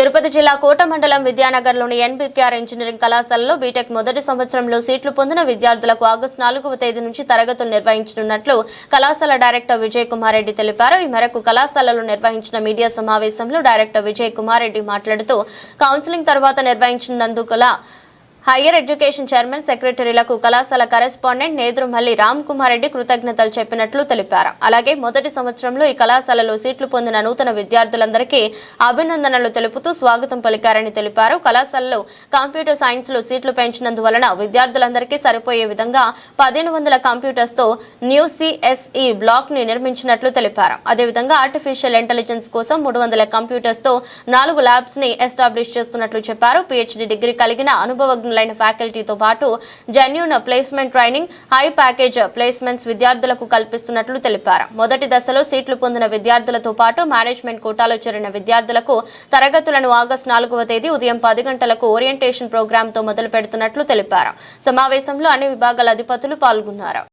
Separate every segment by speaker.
Speaker 1: తిరుపతి జిల్లా కోట మండలం విద్యానగర్లోని ఎన్బిక్ఆర్ ఇంజనీరింగ్ కళాశాలలో బీటెక్ మొదటి సంవత్సరంలో సీట్లు పొందిన విద్యార్థులకు ఆగస్టు నాలుగవ తేదీ నుంచి తరగతులు నిర్వహించనున్నట్లు కళాశాల డైరెక్టర్ విజయ్ కుమార్ రెడ్డి తెలిపారు. ఈ మేరకు కళాశాలలో నిర్వహించిన మీడియా సమావేశంలో డైరెక్టర్ విజయ్ కుమార్ రెడ్డి మాట్లాడుతూ కౌన్సిలింగ్ తర్వాత నిర్వహించినందుకు హైయర్ ఎడ్యుకేషన్ చైర్మన్ సెక్రటరీలకు కళాశాల కరెస్పాండెంట్ నేదురుమల్లి రామ్ కుమార్ రెడ్డి కృతజ్ఞతలు చెప్పినట్లు తెలిపారు. అలాగే మొదటి సంవత్సరంలో ఈ కళాశాలలో సీట్లు పొందిన నూతన విద్యార్థులందరికీ అభినందనలు తెలుపుతూ స్వాగతం పలికారని తెలిపారు. కళాశాలలో కంప్యూటర్ సైన్స్లో సీట్లు పెంచినందువలన విద్యార్థులందరికీ సరిపోయే విధంగా పదిహేను వందల కంప్యూటర్స్తో న్యూ సిఎస్ఈ బ్లాక్ని నిర్మించినట్లు తెలిపారు. అదేవిధంగా ఆర్టిఫిషియల్ ఇంటెలిజెన్స్ కోసం మూడు వందల కంప్యూటర్స్తో నాలుగు ల్యాబ్స్ని ఎస్టాబ్లిష్ చేస్తున్నట్లు చెప్పారు. పిహెచ్డి డిగ్రీ కలిగిన ఆన్లైన్ ఫ్యాకల్టీతో పాటు genuine placement training high package placements విద్యార్థులకు కల్పిస్తున్నట్లు తెలిపారు. మొదటి దశలో సీట్లు పొందిన విద్యార్థులతో పాటు మేనేజ్మెంట్ కోటాలో చేరిన విద్యార్థులకు తరగతులను ఆగస్టు నాలుగవ తేదీ ఉదయం పది గంటలకు ఓరియంటేషన్ ప్రోగ్రామ్తో మొదలు పెడుతున్నట్లు తెలిపారు. సమావేశంలో అన్ని విభాగాల అధిపతులు పాల్గొన్నారు.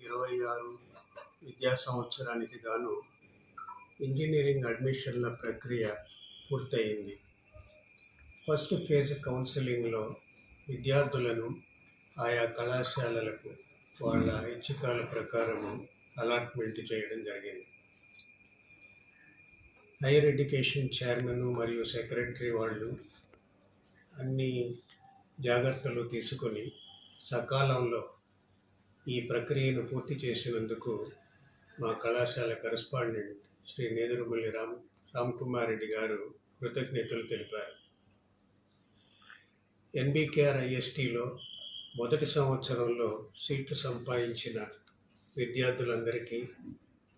Speaker 2: ఇరవై ఆరు విద్యా సంవత్సరానికి గాను ఇంజనీరింగ్ అడ్మిషన్ల ప్రక్రియ పూర్తయింది. ఫస్ట్ ఫేజ్ కౌన్సిలింగ్లో విద్యార్థులను ఆయా కళాశాలలకు వాళ్ళ ఐచ్ఛికాల ప్రకారము అలాట్మెంట్ చేయడం జరిగింది. హైయర్ ఎడ్యుకేషన్ చైర్మన్ మరియు సెక్రటరీ వాళ్ళు అన్ని జాగ్రత్తలు తీసుకొని సకాలంలో ఈ ప్రక్రియను పూర్తి చేసినందుకు మా కళాశాల కరస్పాండెంట్ శ్రీ నేదురుమల్లి రామ్ రామ్ కుమార్ రెడ్డి గారు కృతజ్ఞతలు తెలిపారు. ఎన్బికేఆర్ ఐఎస్టిలో మొదటి సంవత్సరంలో సీట్లు సంపాదించిన విద్యార్థులందరికీ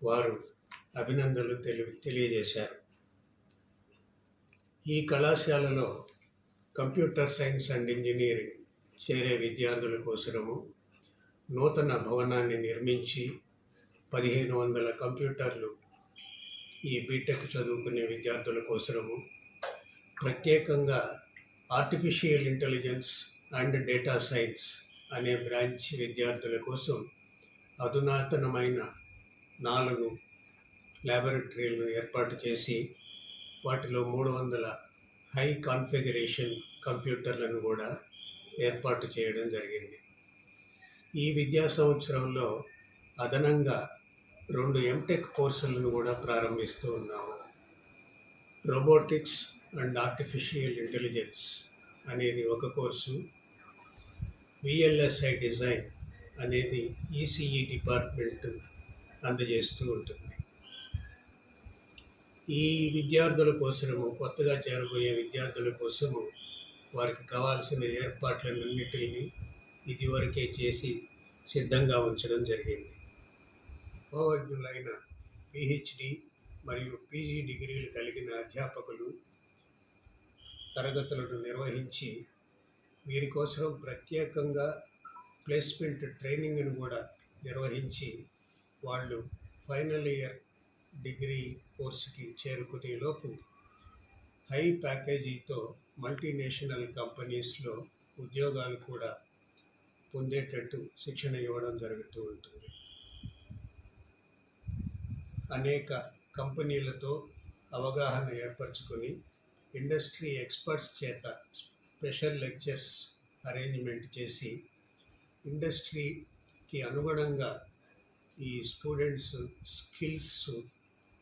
Speaker 2: వారు అభినందనలు తెలి తెలియజేశారు. ఈ కళాశాలలో కంప్యూటర్ సైన్స్ అండ్ ఇంజనీరింగ్ చేరే విద్యార్థుల కోసము నూతన భవనాన్ని నిర్మించి పదిహేను వందల కంప్యూటర్లు ఈ బీటెక్ చదువుకునే విద్యార్థుల కోసము ప్రత్యేకంగా artificial intelligence and data science అనే బ్రాంచ్ విద్యార్థుల కోసం అధునాతనమైన నాలుగు ల్యాబొరేటరీలను ఏర్పాటు చేసి వాటిలో మూడు వందల హై కాన్ఫిగరేషన్ కంప్యూటర్లను కూడా ఏర్పాటు చేయడం జరిగింది. ఈ విద్యా సంవత్సరంలో అదనంగా రెండు ఎంటెక్ కోర్సులను కూడా ప్రారంభిస్తూ ఉన్నాము. రోబోటిక్స్ అండ్ ఆర్టిఫిషియల్ ఇంటెలిజెన్స్ అనేది ఒక కోర్సు. విఎల్ఎస్ఐ డిజైన్ అనేది ఈసీఈ డిపార్ట్మెంట్ అందజేస్తూ ఉంటుంది. ఈ విద్యార్థుల కోసము కొత్తగా చేరబోయే విద్యార్థుల కోసము వారికి కావాల్సిన ఏర్పాట్లన్నింటినీ ఇదివరకే చేసి సిద్ధంగా ఉంచడం జరిగింది. అనుభవజ్ఞులైన పిహెచ్డి మరియు పీజీ డిగ్రీలు కలిగిన అధ్యాపకులు తరగతులను నిర్వహించి వీరి కోసం ప్రత్యేకంగా ప్లేస్మెంట్ ట్రైనింగ్ను కూడా నిర్వహించి వాళ్ళు ఫైనల్ ఇయర్ డిగ్రీ కోర్సుకి చేరుకునే లోపు హై ప్యాకేజీతో మల్టీనేషనల్ కంపెనీస్లో ఉద్యోగాలు కూడా పొందేటట్టు శిక్షణ ఇవ్వడం జరుగుతూ ఉంటుంది. అనేక కంపెనీలతో అవగాహన ఏర్పరచుకొని ఇండస్ట్రీ ఎక్స్పర్ట్స్ చేత స్పెషల్ లెక్చర్స్ అరేంజ్మెంట్ చేసి ఇండస్ట్రీకి అనుగుణంగా ఈ స్టూడెంట్స్ స్కిల్స్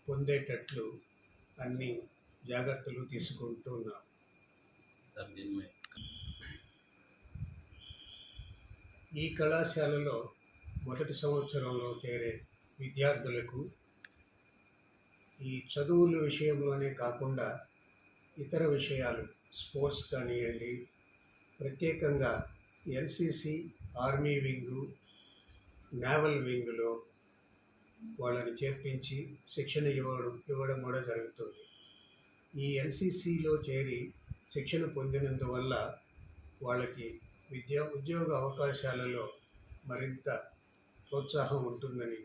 Speaker 2: పొందేటట్లు అన్ని జాగ్రత్తలు తీసుకుంటూ ఈ కళాశాలలో మొదటి సంవత్సరంలో చేరే విద్యార్థులకు ఈ చదువుల విషయంలోనే కాకుండా ఇతర విషయాలు స్పోర్ట్స్ కానివ్వండి ప్రత్యేకంగా ఎన్సిసి ఆర్మీ వింగు నేవల్ వింగులో వాళ్ళని చేర్పించి శిక్షణ ఇవ్వడం ఇవ్వడం కూడా జరుగుతుంది. ఈ ఎన్సిసిలో చేరి శిక్షణ పొందినందువల్ల వాళ్ళకి విద్యా ఉద్యోగ అవకాశాలలో మరింత ప్రోత్సాహం ఉంటుందని